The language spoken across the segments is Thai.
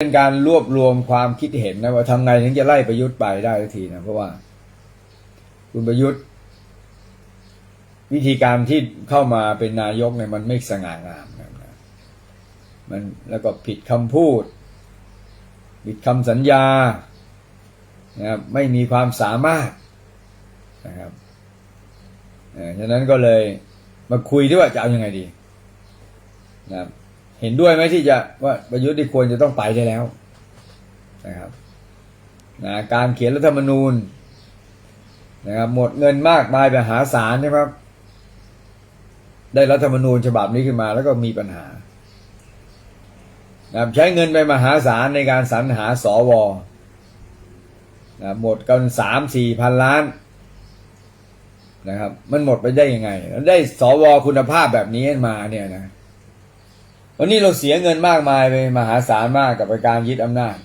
เป็นการรวบรวมความคิดเห็นนะว่าทำไงถึงจะไล่ประยุทธ์ไปได้ทันทีนะเพราะว่า คุณประยุทธ์ วิธีการที่เข้ามาเป็นนายกเนี่ยมันไม่สง่างามนะมันแล้วก็ผิดคำพูด ผิดคำสัญญานะครับไม่มีความสามารถนะครับเอ่อฉะนั้นก็เลยมาคุยที่ว่าจะเอาอยัางไงดีนะครับ เห็นด้วยไหมที่จะว่าประยุทธ์ที่ควรจะต้องไปได้แล้วนะครับนะการเขียนรัฐธรรมนูญนะครับหมดเงินมากมายไปหาศาลใช่ไหมครับ ได้รัฐธรรมนูญฉบับนี้ขึ้นมาแล้วก็มีปัญหานะใช้เงินไปมหาศาลในการสรรหาสวนะหมดกันสามสี่พันล้านนะครับ มันหมดไปได้ยังไง แล้วได้สวคุณภาพแบบนี้มาเนี่ยนะ วันนี้เราเสียเงินมากมายไปมหาศาลมากกับการยึดอำนาจ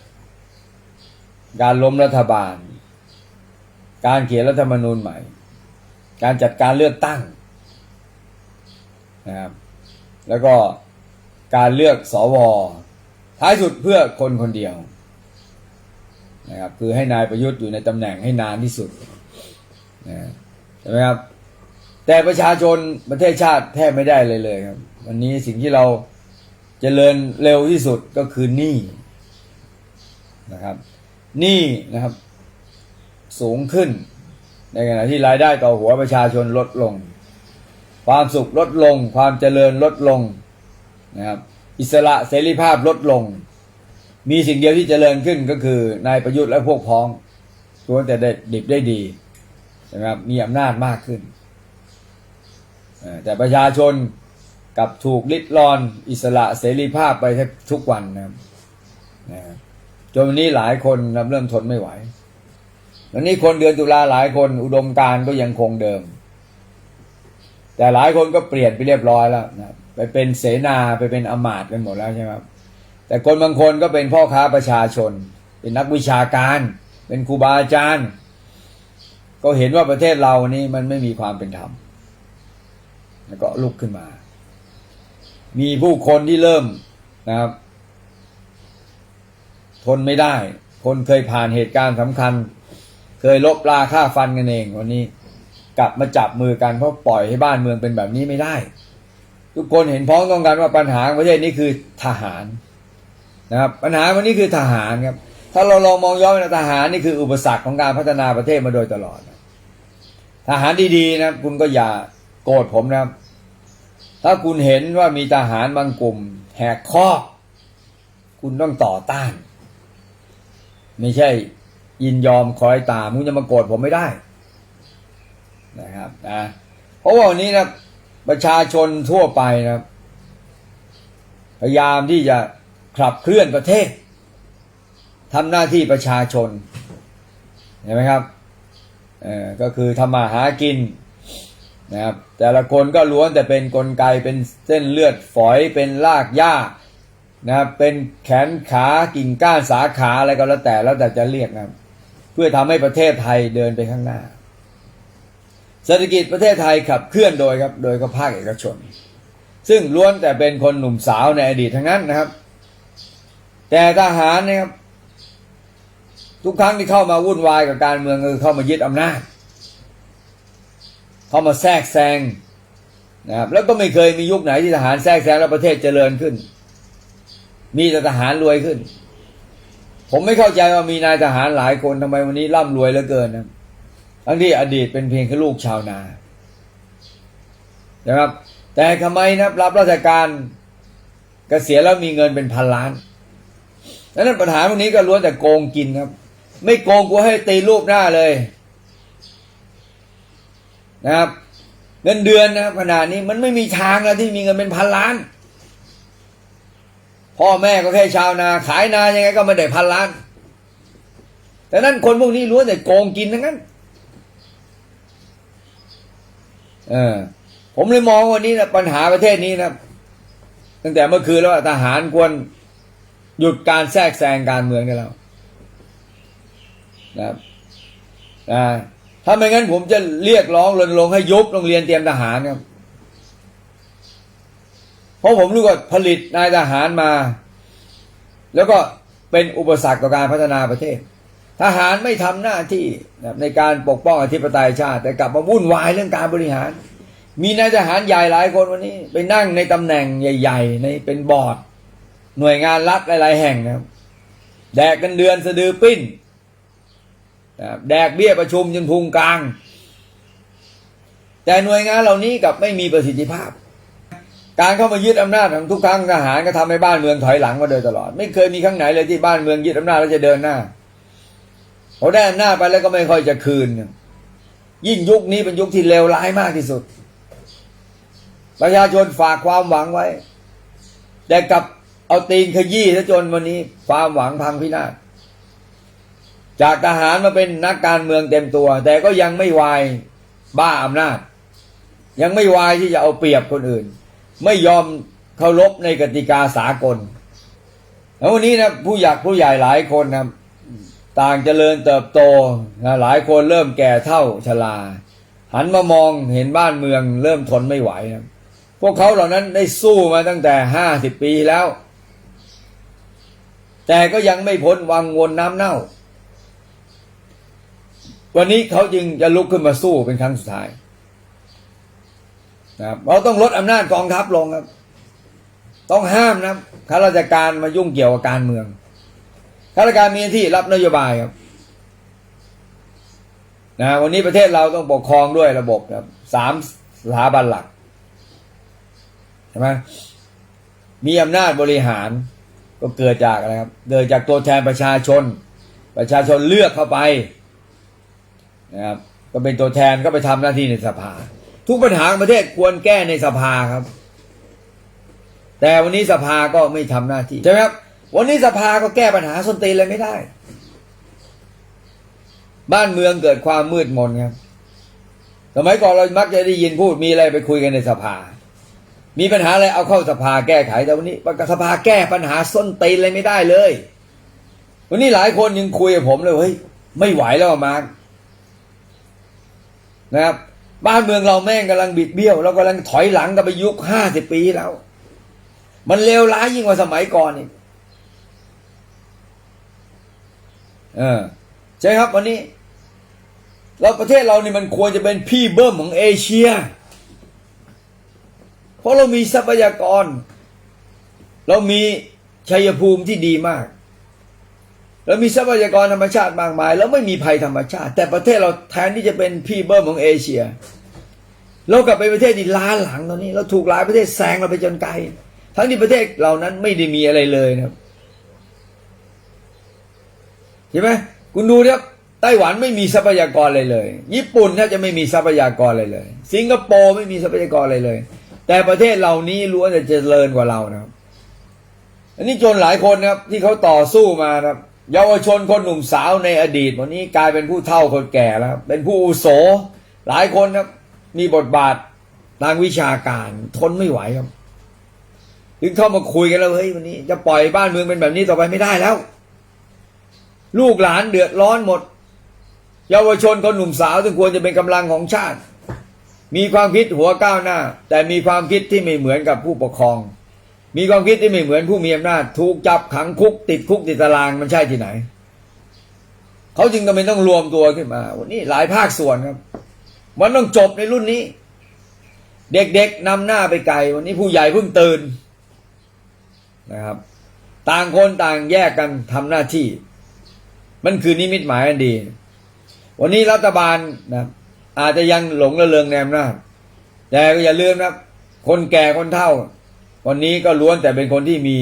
การล้มรัฐบาล การเขียนรัฐธรรมนูญใหม่ การจัดการเลือกตั้งนะครับแล้วก็การเลือกสวท้ายสุดเพื่อคนคนเดียวนะครับคือให้นายประยุทธ์อยู่ในตำแหน่งให้นานที่สุดนะใช่ไหมครับแต่ประชาชนประเทศชาติแทบไม่ได้เลยเลยครับ วันนี้สิ่งที่เรา เจริญเร็วที่สุดก็คือหนี้นะครับหนี้นะครับ สูงขึ้น ในขณะที่รายได้ต่อหัวประชาชนลดลง ความสุขลดลง ความเจริญลดลงนะครับ อิสระเสรีภาพลดลง มีสิ่งเดียวที่เจริญขึ้นก็คือนายประยุทธ์และพวกพ้องล้วนแต่ได้ดิบได้ดีนะครับมีอำนาจมากขึ้นแต่ประชาชน กับถูกลิดรอนอิสระเสรีภาพไปทุกวันนะครับนะครับจนวันนี้หลายคนเริ่มทนไม่ไหววันนี้คนเดือนตุลาหลายคนอุดมการก็ยังคงเดิม แต่หลายคนก็เปลี่ยนไปเรียบร้อยแล้วนะไปเป็นเสนาไปเป็นอมาตย์กันหมดแล้วใช่ไหมครับแต่คนบางคนก็เป็นพ่อค้าประชาชน เป็นนักวิชาการ เป็นครูบาอาจารย์ ก็เห็นว่าประเทศเรานี่มันไม่มีความเป็นธรรมแล้วก็ลุกขึ้นมา มีผู้คนที่เริ่มนะครับ ทนไม่ได้ คนเคยผ่านเหตุการณ์สำคัญ เคยลบลาฆ่าฟันกันเอง วันนี้กลับมาจับมือกันเพราะปล่อยให้บ้านเมืองเป็นแบบนี้ไม่ได้ ทุกคนเห็นพ้องต้องกันว่าปัญหาประเทศนี้คือทหารนะครับ ปัญหาวันนี้คือทหารครับ ถ้าเราลองมองย้อนไปนะทหารนี่คืออุปสรรคของการพัฒนาประเทศมาโดยตลอด ทหารดีๆนะคุณก็อย่าโกรธผมนะครับ ถ้าคุณเห็นว่ามีทหารบางกลุ่ม แหกข้อกคุณต้องต่อต้าน ไม่ใช่ยินยอมคอยตามคุณจะมาโกรธผมไม่ได้นะครับนะเพราะว่าวันนี้นะประชาชนทั่วไปนะครับพยายามที่จะขับเคลื่อนประเทศทำหน้าที่ประชาชนเห็นไหมครับเออก็คือทำมาหากิน นะครับแต่ละคนก็ล้วนแต่เป็นนกลไกเป็นเส้นเลือดฝอยเป็นรากหญ้านะครับเป็นแขนขากิ่งก้านสาขาอะไรก็แล้วแต่แล้วแต่จะเรียกนะเพื่อทำให้ประเทศไทยเดินไปข้างหน้า เศรษฐกิจประเทศไทยขับเคลื่อนโดยครับโดยก็ภาคเอกชน ซึ่งล้วนแต่เป็นคนหนุ่มสาวในอดีตทั้งนั้นนะครับ แต่ทหารนะครับทุกครั้งที่เข้ามาวุ่นวายกับการเมืองคือเข้ามายึดอำนาจ เข้ามาแทรกแซงนะครับแล้วก็ไม่เคยมียุคไหนที่ทหารแทรกแซงแล้วประเทศเจริญขึ้น มีแต่ทหารรวยขึ้น ผมไม่เข้าใจว่ามีนายทหารหลายคนทำไมวันนี้ร่ำรวยเหลือเกินนะทั้งที่อดีตเป็นเพียงแค่ลูกชาวนานะครับ แต่ทำไมนะรับราชการเกษียณแล้วมีเงินเป็นพันล้านดังนั้นปัญหาพวกนี้ก็ล้วนแต่โกงกินครับ ไม่โกงกูให้ตีรูปหน้าเลย นะครับ เงินเดือนนะครับขนาดนี้มันไม่มีทางแล้วที่มีเงินเป็นพันล้าน พ่อแม่ก็แค่ชาวนา ขายนายังไงก็ไม่ได้พันล้าน แต่นั้นคนพวกนี้ล้วนแต่โกงกินทั้งนั้นเออผมเลยมองวันนี้นะปัญหาประเทศนี้นะตั้งแต่เมื่อคืนแล้วทหารควรหยุดการแทรกแซงการเมืองได้แล้วนะครับอ่า ถ้าไม่งั้นผมจะเรียกร้องรณรงค์ให้ยุบโรงเรียนเตรียมทหารครับ เพราะผมรู้ว่าผลิตนายทหารมา แล้วก็เป็นอุปสรรคต่อการพัฒนาประเทศ ทหารไม่ทำหน้าที่ในการปกป้องอธิปไตยชาติ แต่กลับมาวุ่นวายเรื่องการบริหาร มีนายทหารใหญ่หลายคนวันนี้ ไปนั่งในตำแหน่งใหญ่ ๆ ในเป็นบอร์ด หน่วยงานรัฐหลายๆแห่งนะครับแดกกันเดือนสะดือปิ้น แดกเบี้ยประชุมจนพุงกลาง แต่หน่วยงานเหล่านี้กับไม่มีประสิทธิภาพ การเข้ามายึดอำนาจของทุกครั้งทหารก็ทำให้บ้านเมืองถอยหลังมาโดยตลอด ไม่เคยมีครั้งไหนเลยที่บ้านเมืองยึดอำนาจแล้วจะเดินหน้าพอได้อำนาจไปแล้วก็ไม่ค่อยจะคืน ยิ่งยุคนี้เป็นยุคที่เลวร้ายมากที่สุด ประชาชนฝากความหวังไว้ แต่กับเอาตีนขยี้ซะจนวันนี้ ความหวังพังพินาศ จากทหารมาเป็นนักการเมืองเต็มตัว แต่ก็ยังไม่วายบ้าอำนาจ ยังไม่วายที่จะเอาเปรียบคนอื่น ไม่ยอมเคารพในกติกาสากลแล้ววันนี้นะผู้อยากผู้ใหญ่หลายคนนะต่างเจริญเติบโตนะหลายคนเริ่มแก่เท่าชราหันมามองเห็นบ้านเมืองเริ่มทนไม่ไหวนะพวกเขาเหล่านั้นได้สู้มาตั้งแต่ห้าสิบปีแล้ว แต่ก็ยังไม่พ้นวังวนน้ำเน่า วันนี้เขาจึงจะลุกขึ้นมาสู้เป็นครั้งสุดท้ายนะครับเราต้องลดอำนาจกองทัพลงครับ ต้องห้ามนะข้าราชการมายุ่งเกี่ยวกับการเมืองข้าราชการมีหน้าที่รับนโยบายครับนะวันนี้ประเทศเราต้องปกครองด้วยระบบครับสามสถาบันหลักใช่ไหมมีอำนาจบริหารก็เกิดจากอะไรครับเกิดจากตัวแทนประชาชน ประชาชนเลือกเข้าไป นะครับก็เป็นตัวแทนก็ไปทำหน้าที่ในสภา ทุกปัญหาประเทศควรแก้ในสภาครับ แต่วันนี้สภาก็ไม่ทำหน้าที่ใช่ไหมครับวันนี้สภาก็แก้ปัญหาส้นตีนเลยไม่ได้ บ้านเมืองเกิดความมืดมนครับสมัยก่อนเรามักจะได้ยินพูดมีอะไรไปคุยกันในสภา มีปัญหาอะไรเอาเข้าสภาแก้ไขแต่วันนี้สภาแก้ปัญหาส้นตีนเลยไม่ได้เลย วันนี้หลายคนยังคุยกับผมเลยเฮ้ยไม่ไหวแล้วมาร์ นะครับ บ้านเมืองเราแม่งกำลังบิดเบี้ยวเรากำลังถอยหลังกันไปยุคห้าสิบปีแล้ว มันเลวร้ายยิ่งกว่าสมัยก่อนอีกเออใช่ครับวันนี้เราประเทศเรานี่มันควรจะเป็นพี่เบิ้มของเอเชีย เพราะเรามีทรัพยากร เรามีชัยภูมิที่ดีมาก เรามีทรัพยากรธรรมชาติมากมาย แล้วไม่มีภัยธรรมชาติ แต่ประเทศเราแทนที่จะเป็นพี่เบิ้มของเอเชีย เรากลับไปประเทศที่ล้าหลังตอนนี้ เราถูกหลายประเทศแซงเราไปจนไกล ทั้งที่ประเทศเหล่านั้นไม่ได้มีอะไรเลยนะครับใช่ไหมคุณดูนะครับไต้หวันไม่มีทรัพยากรอะไรเลย ญี่ปุ่นแทบจะไม่มีทรัพยากรอะไรเลย สิงคโปร์ไม่มีทรัพยากรอะไรเลย แต่ประเทศเหล่านี้ล้วนจะเจริญกว่าเรานะครับ อันนี้จนหลายคนนะครับ ที่เขาต่อสู้มานะครับ เยาวชนคนหนุ่มสาวในอดีตวันนี้กลายเป็นผู้เฒ่าคนแก่แล้ว เป็นผู้อุโส หลายคนครับ มีบทบาททางวิชาการทนไม่ไหวครับถึงเข้ามาคุยกันแล้วเฮ้ยวันนี้ จะปล่อยบ้านเมืองเป็นแบบนี้ต่อไปไม่ได้แล้ว ลูกหลานเดือดร้อนหมด เยาวชนคนหนุ่มสาวที่ควรจะเป็นกำลังของชาติ มีความคิดหัวก้าวหน้า แต่มีความคิดที่ไม่เหมือนกับผู้ปกครอง มีความคิดที่ไม่เหมือนผู้มีอำนาจถูกจับขังคุก ติดคุกติดตารางมันใช่ที่ไหน เขาจึงจำเป็นต้องรวมตัวขึ้นมา วันนี้หลายภาคส่วนครับ มันต้องจบในรุ่นนี้ เด็กๆนำหน้าไปไกล วันนี้ผู้ใหญ่เพิ่งตื่นนะครับ ต่างคนต่างแยกกันทำหน้าที่ มันคือนิมิตหมายอันดี วันนี้รัฐบาลนะอาจจะยังหลงระเริงในอำนาจแต่ก็อย่าลืมนะคนแก่คนเฒ่า วันนี้ก็ล้วนแต่เป็นคนที่มี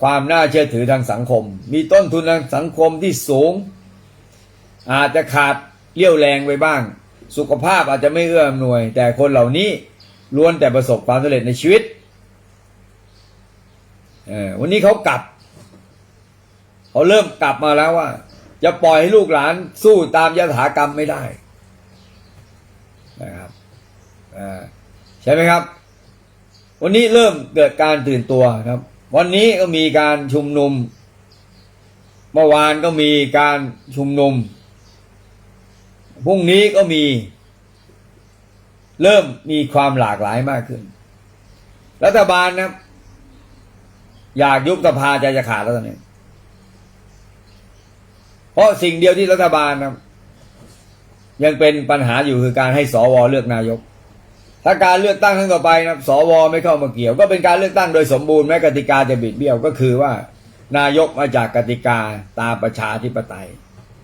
ความน่าเชื่อถือทางสังคม มีต้นทุนทางสังคมที่สูง อาจจะขาดเลี้ยวแรงไปบ้าง สุขภาพอาจจะไม่เอื้ออำนวย แต่คนเหล่านี้ล้วนแต่ประสบความสำเร็จในชีวิตวันนี้เขากลับเขาเริ่มกลับมาแล้วว่า จะปล่อยให้ลูกหลานสู้ตามยถากรรมไม่ได้นะครับใช่ไหมครับ วันนี้เริ่มเกิดการตื่นตัวครับ วันนี้ก็มีการชุมนุม เมื่อวานก็มีการชุมนุม พรุ่งนี้ก็มี เริ่มมีความหลากหลายมากขึ้น รัฐบาลนะครับอยากยุบสภาใจจะขาดแล้วตอนนี้ เพราะสิ่งเดียวที่รัฐบาลนะยังเป็นปัญหาอยู่คือการให้สวเลือกนายก ถ้าการเลือกตั้งครั้งต่อไปนะสวไม่เข้ามาเกี่ยว ก็เป็นการเลือกตั้งโดยสมบูรณ์แม้กติกาจะบิดเบี้ยวก็คือว่านายกมาจากกติกาตามประชาธิปไตย